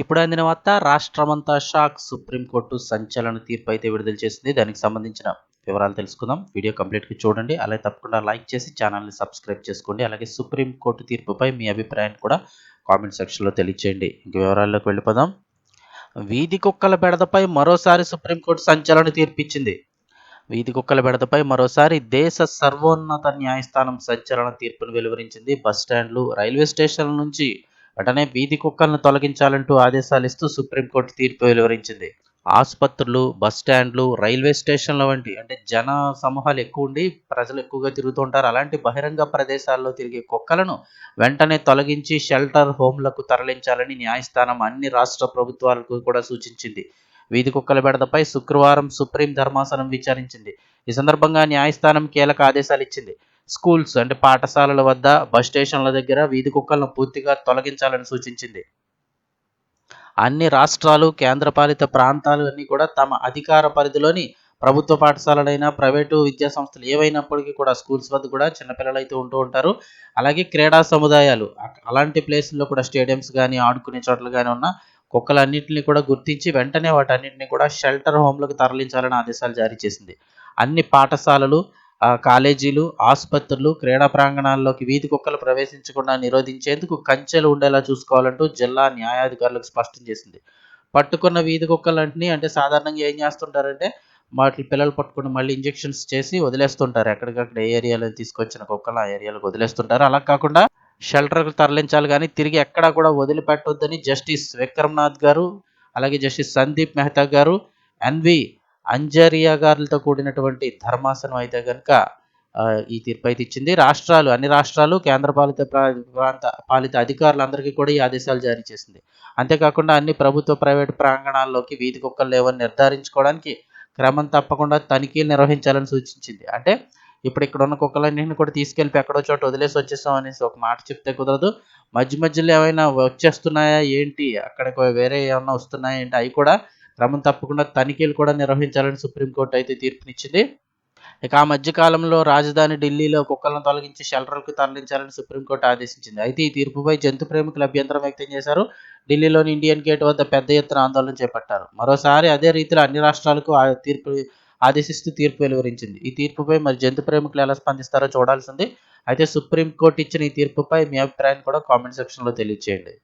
ఇప్పుడు అందిన వార్త రాష్ట్రమంతా షాక్. సుప్రీంకోర్టు సంచలన తీర్పు అయితే విడుదల చేసింది. దానికి సంబంధించిన వివరాలు తెలుసుకుందాం. వీడియో కంప్లీట్గా చూడండి. అలాగే తప్పకుండా లైక్ చేసి ఛానల్ని సబ్స్క్రైబ్ చేసుకోండి. అలాగే సుప్రీంకోర్టు తీర్పుపై మీ అభిప్రాయాన్ని కూడా కామెంట్ సెక్షన్లో తెలియచేయండి. ఇంక వివరాల్లోకి వెళ్ళిపోదాం. వీధి కుక్కల బెడదపై మరోసారి సుప్రీంకోర్టు సంచలన తీర్పు ఇచ్చింది. వీధి కుక్కల బెడదపై మరోసారి దేశ సర్వోన్నత న్యాయస్థానం సంచలన తీర్పును వెలువరించింది. బస్టాండ్లు రైల్వే స్టేషన్ల నుంచి వెంటనే వీధి కుక్కలను తొలగించాలంటూ ఆదేశాలు ఇస్తూ సుప్రీంకోర్టు తీర్పు వెలువరించింది. ఆసుపత్రులు బస్ స్టాండ్లు రైల్వే స్టేషన్ల వంటి అంటే జన సమూహాలు ఎక్కువ ఉండి ప్రజలు ఎక్కువగా తిరుగుతుంటారు అలాంటి బహిరంగ ప్రదేశాల్లో తిరిగే కుక్కలను వెంటనే తొలగించి షెల్టర్ హోమ్లకు తరలించాలని న్యాయస్థానం అన్ని రాష్ట్ర ప్రభుత్వాలకు కూడా సూచించింది. వీధి కుక్కల బెడదపై శుక్రవారం సుప్రీం ధర్మాసనం విచారించింది. ఈ సందర్భంగా న్యాయస్థానం కీలక ఆదేశాలు ఇచ్చింది. స్కూల్స్ అంటే పాఠశాలల వద్ద బస్ స్టేషన్ల దగ్గర వీధి కుక్కలను పూర్తిగా తొలగించాలని సూచించింది. అన్ని రాష్ట్రాలు కేంద్రపాలిత ప్రాంతాలు అన్నీ కూడా తమ అధికార పరిధిలోని ప్రభుత్వ పాఠశాలలైనా ప్రైవేటు విద్యా సంస్థలు ఏవైనప్పటికీ కూడా స్కూల్స్ వద్ద కూడా చిన్నపిల్లలు అయితే ఉంటూ ఉంటారు. అలాగే క్రీడా సముదాయాలు అలాంటి ప్లేసుల్లో కూడా స్టేడియంస్ కానీ ఆడుకునే చోట్ల కానీ ఉన్న కుక్కలన్నింటినీ కూడా గుర్తించి వెంటనే వాటన్నింటినీ కూడా షెల్టర్ హోమ్లకు తరలించాలని ఆదేశాలు జారీ చేసింది. అన్ని పాఠశాలలు కాలేజీలు ఆసుపత్రులు క్రీడా ప్రాంగణాల్లోకి వీధి కుక్కలు ప్రవేశించకుండా నిరోధించేందుకు కంచెలు ఉండేలా చూసుకోవాలంటూ జిల్లా న్యాయాధికారులకు స్పష్టం చేసింది. పట్టుకున్న వీధి కుక్కలన్నింటినీ అంటే సాధారణంగా ఏం చేస్తుంటారంటే వాటి పిల్లలు పట్టుకుని మళ్ళీ ఇంజెక్షన్స్ చేసి వదిలేస్తుంటారు. ఎక్కడికక్కడ ఏ ఏరియాలో తీసుకొచ్చిన కుక్కలు ఆ ఏరియాలకు వదిలేస్తుంటారు. అలా కాకుండా షెల్టర్కు తరలించాలి కానీ తిరిగి ఎక్కడా కూడా వదిలిపెట్టొద్దని జస్టిస్ విక్రమ్నాథ్ గారు అలాగే జస్టిస్ సందీప్ మెహతా గారు ఎన్వి అంజరియా గారులతో కూడినటువంటి ధర్మాసనం అయితే కనుక ఈ తీర్పు అయితే ఇచ్చింది. రాష్ట్రాలు అన్ని రాష్ట్రాలు కేంద్రపాలిత ప్రాంత పాలిత అధికారులందరికీ కూడా ఈ ఆదేశాలు జారీ చేసింది. అంతేకాకుండా అన్ని ప్రభుత్వ ప్రైవేటు ప్రాంగణాల్లోకి వీధి కుక్కలు లేవని నిర్ధారించుకోవడానికి క్రమం తప్పకుండా తనిఖీలు నిర్వహించాలని సూచించింది. అంటే ఇప్పుడు ఇక్కడ ఉన్న కుక్కలన్నింటిని కూడా తీసుకెళ్ళి ఎక్కడో చోట వదిలేసి వచ్చేసాం అనేసి ఒక మాట చెప్తే కుదరదు. మధ్య మధ్యలో ఏమైనా వచ్చేస్తున్నాయా ఏంటి? అక్కడ వేరే ఏమైనా వస్తున్నాయా ఏంటి? అవి కూడా క్రమం తప్పకుండా తనిఖీలు కూడా నిర్వహించాలని సుప్రీంకోర్టు అయితే తీర్పునిచ్చింది. ఇక ఆ మధ్యకాలంలో రాజధాని ఢిల్లీలో కుక్కలను తొలగించి షెల్టర్లకు తరలించాలని సుప్రీంకోర్టు ఆదేశించింది. అయితే ఈ తీర్పుపై జంతు ప్రేమికులు అభ్యంతరం వ్యక్తం చేశారు. ఢిల్లీలోని ఇండియన్ గేట్ వద్ద పెద్ద ఎత్తున ఆందోళన చేపట్టారు. మరోసారి అదే రీతిలో అన్ని రాష్ట్రాలకు ఆ తీర్పు ఆదేశిస్తూ తీర్పు వెలువరించింది. ఈ తీర్పుపై మరి జంతు ప్రేమికులు ఎలా స్పందిస్తారో చూడాల్సింది. అయితే సుప్రీంకోర్టు ఇచ్చిన ఈ తీర్పుపై మీ అభిప్రాయాన్ని కూడా కామెంట్ సెక్షన్లో తెలియజేయండి